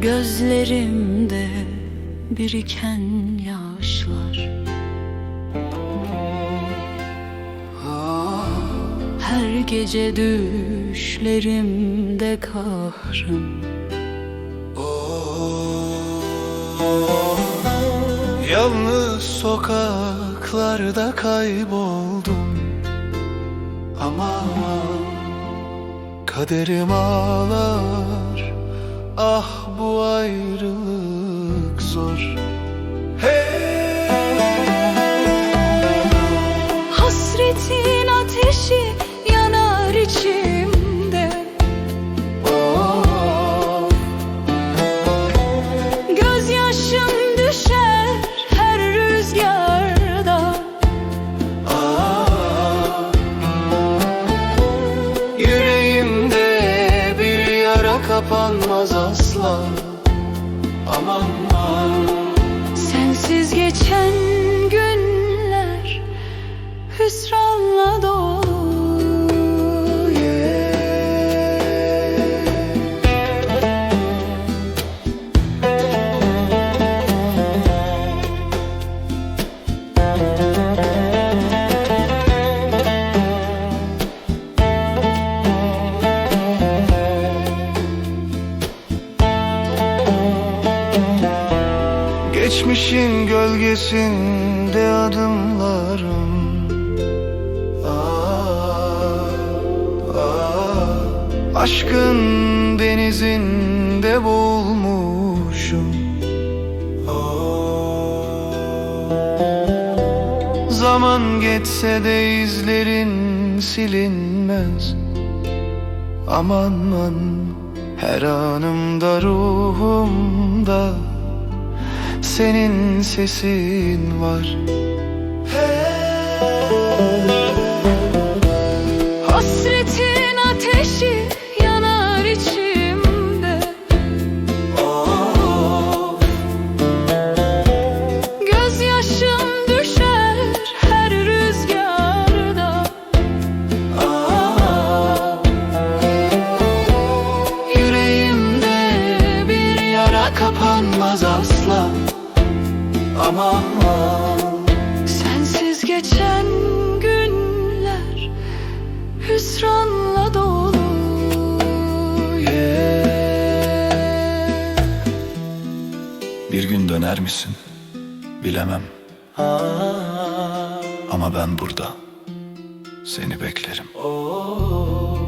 Gözlerimde biriken yaşlar. Her gece düşlerimde kahrım. Yalnız sokaklarda kayboldum. Ama kaderim ağlar Ah bu ayrılık zor kapanmaz asla. Aman aman. Sensiz geçen günler hüsranla dolu Geçmişin gölgesinde adımlarım. Ah, ah, Aşkın denizinde boğulmuşum. Oh. Zaman geçse de izlerin silinmez. Aman aman her anımda ruhumda senin sesin var. Hasretin ateşi yanar içimde. Gözyaşım düşer her rüzgarda. Yüreğimde bir yara kapanmaz asla Ama Sensiz geçen günler hüsranla dolu Bir gün döner misin? Bilemem. Ama ben burada. Seni beklerim. oh,